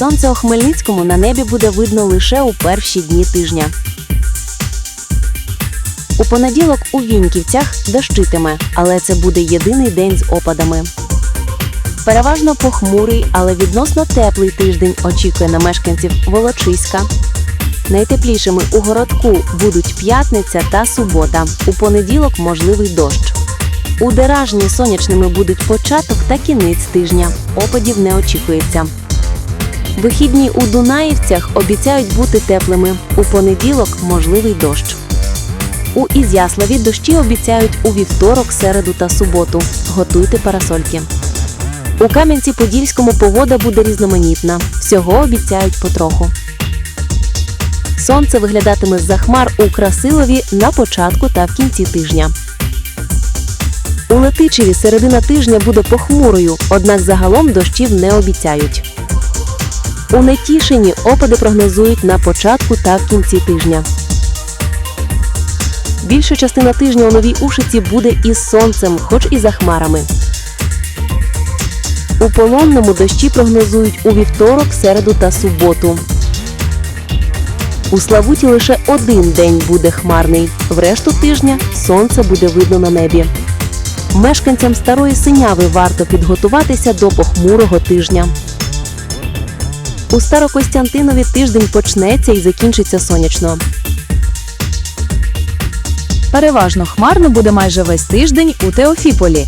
Сонце у Хмельницькому на небі буде видно лише у перші дні тижня. У понеділок у Віньківцях дощитиме, але це буде єдиний день з опадами. Переважно похмурий, але відносно теплий тиждень очікує на мешканців Волочиська. Найтеплішими у городку будуть п'ятниця та субота. У понеділок можливий дощ. У Деражні сонячними будуть початок та кінець тижня. Опадів не очікується. Вихідні у Дунаївцях обіцяють бути теплими. У понеділок можливий дощ. У Ізяславі дощі обіцяють у вівторок, середу та суботу. Готуйте парасольки. У Кам'янці-Подільському погода буде різноманітна. Всього обіцяють потроху. Сонце виглядатиме з-за хмар у Красилові на початку та в кінці тижня. У Летичеві середина тижня буде похмурою, однак загалом дощів не обіцяють. У Нетішині опади прогнозують на початку та в кінці тижня. Більша частина тижня у новій Ушиці буде із сонцем, хоч і за хмарами. У полонному дощі прогнозують у вівторок, середу та суботу. У Славуті лише один день буде хмарний. В решту тижня сонце буде видно на небі. Мешканцям старої синяви варто підготуватися до похмурого тижня. У Старокостянтинові тиждень почнеться і закінчиться сонячно. Переважно хмарно буде майже весь тиждень у Теофіполі.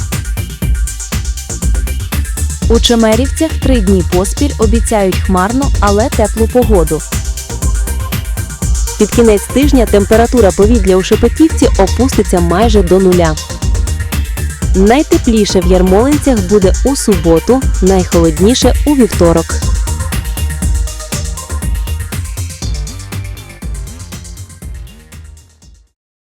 У Чемерівцях три дні поспіль обіцяють хмарну, але теплу погоду. Під кінець тижня температура повітря у Шепетівці опуститься майже до нуля. Найтепліше в Ярмолинцях буде у суботу, найхолодніше у вівторок.